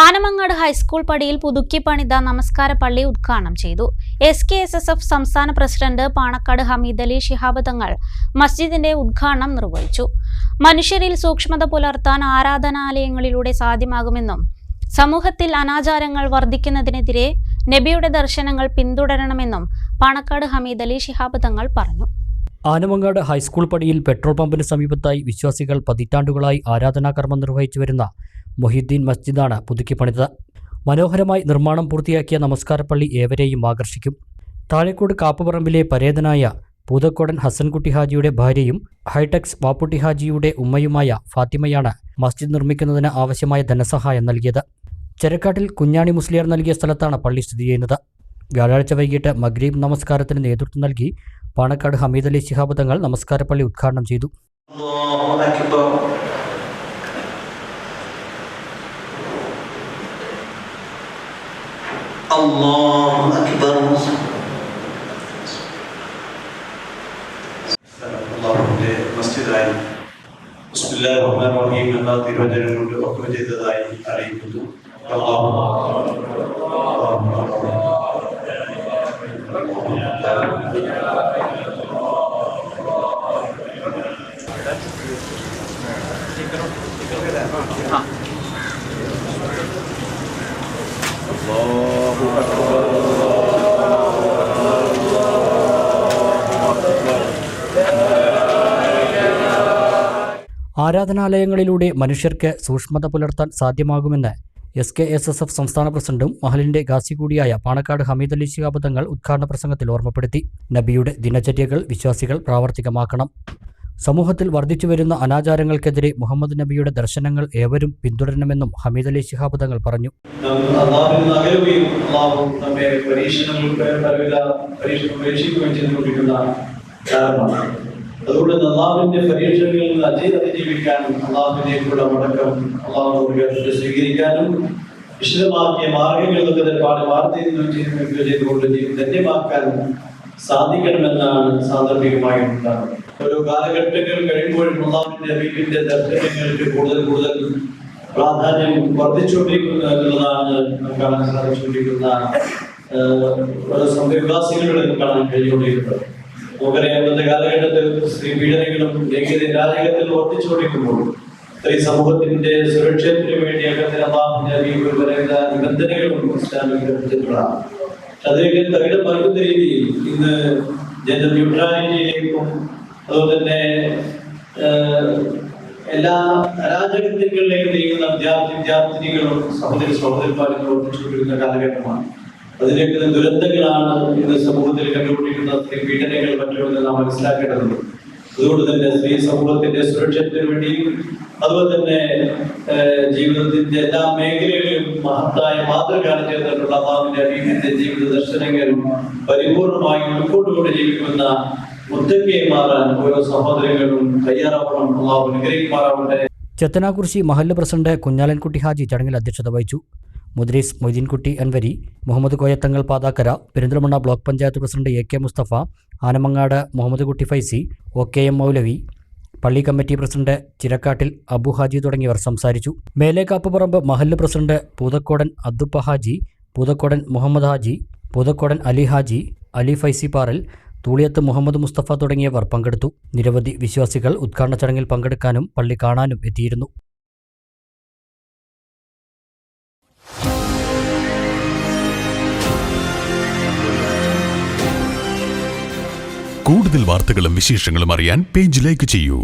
Anamangad high school പടിയിൽ പുതുക്കി പണിത നമസ്കാര പള്ളി ഉദ്ഘാടനം ചെയ്തു. S K S S F സംസ്ഥാന പ്രസിഡന്റ് പാണക്കാട് ഹമീദ് അലി ശിഹാബ് തങ്ങൾ മസ്ജിദിന്റെ ഉദ്ഘാടനം നിർവഹിച്ചു. മനുഷ്യരിൽ സൂക്ഷ്മത പുലർത്താൻ ആരാധനാലയങ്ങളിലൂടെ സാധ്യമാകുമെന്നും സമൂഹത്തിൽ അനാചാരങ്ങൾ വർദ്ധിക്കുന്നതിനെതിരെ നബിയുടെ ദർശനങ്ങൾ പിന്തുടരണമെന്നും പാണക്കാട് ഹമീദ് അലി ശിഹാബ് തങ്ങൾ പറഞ്ഞു. ആനമങ്ങാട് ഹൈസ്കൂൾ പടിയിൽ പെട്രോൾ പമ്പിന് സമീപത്തായി വിശ്വാസികൾ പതിറ്റാണ്ടുകളായി ആരാധനാകർമ്മം നിർവഹിച്ചു വരുന്ന മൊഹീദ്ദീൻ മസ്ജിദാണ് പുതുക്കി പണിതത്. മനോഹരമായി നിർമ്മാണം പൂർത്തിയാക്കിയ നമസ്കാരപ്പള്ളി ഏവരെയും ആകർഷിക്കും. താഴേക്കോട് കാപ്പുപറമ്പിലെ പരേതനായ പൂതക്കോടൻ ഹസൻകുട്ടി ഹാജിയുടെ ഭാര്യയും ഹൈടെക്സ് വാപ്പുട്ടി ഹാജിയുടെ ഉമ്മയുമായ ഫാത്തിമയാണ് മസ്ജിദ് നിർമ്മിക്കുന്നതിന് ആവശ്യമായ ധനസഹായം നൽകിയത്. ചെരക്കാട്ടിൽ കുഞ്ഞാണി മുസ്ലിയാർ നൽകിയ സ്ഥലത്താണ് പള്ളി സ്ഥിതി ചെയ്യുന്നത്. വ്യാഴാഴ്ച വൈകിട്ട് മഗ്രീബ് നമസ്കാരത്തിന് നേതൃത്വം നൽകി പാണക്കാട് ഹമീദ് അലി ശിഹാബ് തങ്ങൾ നമസ്കാരപ്പള്ളി ഉദ്ഘാടനം ചെയ്തു. الله أكبر. بسم الله الرحمن الرحيم الناطق بدل المد أكمل تدعي عليه الله الله ആരാധനാലയങ്ങളിലൂടെ മനുഷ്യർക്ക് സൂക്ഷ്മത പുലർത്താൻ സാധ്യമാകുമെന്ന് S K S S F സംസ്ഥാന പ്രസിഡന്റും മഹലിന്റെ ഗാസി കൂടിയായ പാണക്കാട് ഹമീദ് അലി ശിഹാബ് തങ്ങൾ ഉദ്ഘാടന പ്രസംഗത്തിൽ ഓർമ്മപ്പെടുത്തി. നബിയുടെ ദിനചര്യകൾ വിശ്വാസികൾ പ്രാവർത്തികമാക്കണം. സമൂഹത്തിൽ വർദ്ധിച്ചു വരുന്ന അനാചാരങ്ങൾക്കെതിരെ മുഹമ്മദ് നബിയുടെ ദർശനങ്ങൾ ഏവരും പിന്തുടരണമെന്നും ഹമീദ് അലി ശിഹാബ് തങ്ങൾ പറഞ്ഞു അതുകൊണ്ട് നിന്ന് മടക്കം സ്വീകരിക്കാനും വിശദമാക്കിയ ജീവിതം ധന്യമാക്കാൻ സാധിക്കണമെന്നാണ് സാന്ദർഭികമായി ഉണ്ടാകുന്നത് ഓരോ കാലഘട്ടങ്ങൾ കഴിയുമ്പോൾ അള്ളാഹുവിന്റെ വീട്ടിന്റെ ദർശനങ്ങൾക്ക് കൂടുതൽ കൂടുതൽ പ്രാധാന്യം വർദ്ധിച്ചുകൊണ്ടിരിക്കുന്നു എന്നുള്ളതാണ് കാണാൻ സാധിച്ചുകൊണ്ടിരിക്കുന്ന നമുക്ക് കാണാൻ കഴിഞ്ഞുകൊണ്ടിരിക്കുന്നത്. നമുക്കറിയാം ഇന്നത്തെ കാലഘട്ടത്തിൽ സ്ത്രീ പീഡനങ്ങളും ലൈംഗിക രാജകത്തിൽ വർദ്ധിച്ചുകൊണ്ടിരിക്കുമ്പോൾ സ്ത്രീ സമൂഹത്തിന്റെ സുരക്ഷത്തിന് വേണ്ടി അകത്തിൽ അള്ളാഹുവിന്റെ നിബന്ധനകളും ഇസ്ലാമിക ഗ്രന്ഥത്തിലുള്ളതാണ് അതിലേക്ക് തകിടം മറിക്കുന്ന രീതിയിൽ ഇന്ന് ജനറൽ ന്യൂട്രാലിറ്റിയിലേക്കും അതുപോലെ തന്നെ എല്ലാ അരാജകത്വങ്ങളിലേക്ക് നീങ്ങുന്ന വിദ്യാർത്ഥി വിദ്യാർത്ഥിനികളും സഹോദരി സഹോദരിമാരും പ്രവർത്തിച്ചുകൊണ്ടിരുന്ന കാലഘട്ടമാണ്. അതിലേക്ക് ദുരന്തങ്ങളാണ് ഇന്ന് സമൂഹത്തിൽ കണ്ടുപിടിക്കുന്ന പീഡനങ്ങൾ മറ്റുമെന്ന് നാം മനസ്സിലാക്കേണ്ടതുണ്ട്. അതുകൊണ്ട് തന്നെ സ്ത്രീ സമൂഹത്തിന്റെ സുരക്ഷത്തിന് വേണ്ടിയും അതുപോലെ തന്നെ ജീവിതത്തിന്റെ എല്ലാ മേഖലകളിലും മഹത്തായ മാതൃക ചേർന്നിട്ടുള്ള ജീവിത ദർശനങ്ങളും പരിപൂർണമായി ഉൾക്കൊണ്ടുകൊണ്ട് ജീവിക്കുന്ന മുത്തക്കയെ മാറാൻ ഓരോ സഹോദരങ്ങളും തയ്യാറാവണം. അള്ളാഹു അനുഗ്രഹിക്കുമാറാവട്ടെ. ചെത്തനാകുറിശി മഹല്ല് പ്രസിഡന്റ് കുഞ്ഞാലൻകുട്ടി ഹാജി ചടങ്ങിൽ അധ്യക്ഷത വഹിച്ചു. മുദ്രീസ് Moideenkutty Anvari Muhammad Koyathangal Pathakkara Perinthalmanna block panchayat president A K Musthafa Anamangad Muhammad Kutty Faizi O K M Moulavi പള്ളി കമ്മിറ്റി പ്രസിഡന്റ് ചിരക്കാട്ടിൽ അബു ഹാജി തുടങ്ങിയവർ സംസാരിച്ചു. മേലേക്കാപ്പുപറമ്പ് മഹല്ല് പ്രസിഡന്റ് പൂതക്കോടൻ അദ്ദുപ്പ ഹാജി പൂതക്കോടൻ മുഹമ്മദ് ഹാജി പൂതക്കോടൻ അലി ഹാജി അലി ഫൈസി പാറൽ തൂളിയത്ത് മുഹമ്മദ് മുസ്തഫ തുടങ്ങിയവർ പങ്കെടുത്തു. നിരവധി വിശ്വാസികൾ ഉദ്ഘാടന ചടങ്ങിൽ പങ്കെടുക്കാനും പള്ളി കാണാനും എത്തിയിരുന്നു. കൂടുതൽ വാർത്തകളും വിശേഷങ്ങളും അറിയാൻ പേജ് ലൈക്ക് ചെയ്യൂ.